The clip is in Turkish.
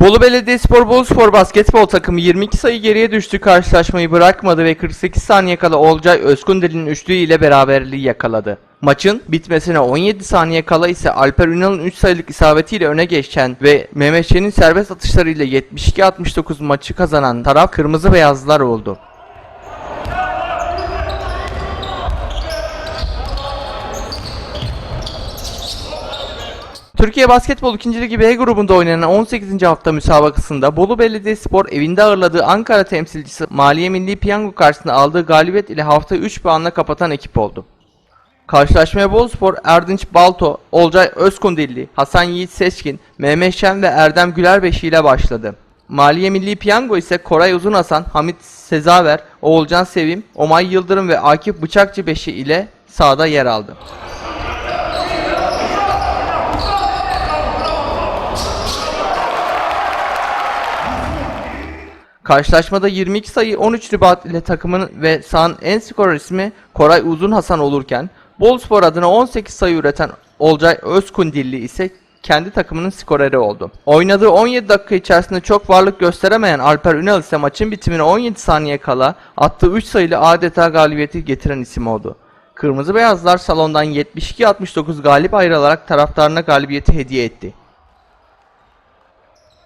Bolu Belediyespor Boluspor basketbol takımı 22 sayı geriye düştü karşılaşmayı bırakmadı ve 48 saniye kala Olcay Özkundeli'nin üçlüğü ile beraberliği yakaladı. Maçın bitmesine 17 saniye kala ise Alper Ünal'ın 3 sayılık isabetiyle öne geçen ve Mehmetçiğinin serbest atışlarıyla 72-69 maçı kazanan taraf kırmızı beyazlar oldu. Türkiye Basketbol 2. Ligi B grubunda oynanan 18. hafta müsabakasında Bolu Belediyespor evinde ağırladığı Ankara temsilcisi Maliye Milli Piyango karşısında aldığı galibiyet ile haftayı 3 puanla kapatan ekip oldu. Karşılaşmaya Boluspor, Erdinç Balto, Olcay Özkundilli, Hasan Yiğit Seçkin, Mehmet Şen ve Erdem Güler ile başladı. Maliye Milli Piyango ise Koray Uzun Hasan, Hamit Sezaver, Oğulcan Sevim, Omay Yıldırım ve Akif Bıçakçı beşi ile sahada yer aldı. Karşılaşmada 22 sayı 13 ribat ile takımın ve sahanın en skor ismi Koray Uzun Hasan olurken Boluspor adına 18 sayı üreten Olcay Özkundilli ise kendi takımının skoreri oldu. Oynadığı 17 dakika içerisinde çok varlık gösteremeyen Alper Ünal ise maçın bitimine 17 saniye kala attığı 3 sayıyla adeta galibiyeti getiren isim oldu. Kırmızı beyazlar salondan 72-69 galip ayrılarak taraftarına galibiyeti hediye etti.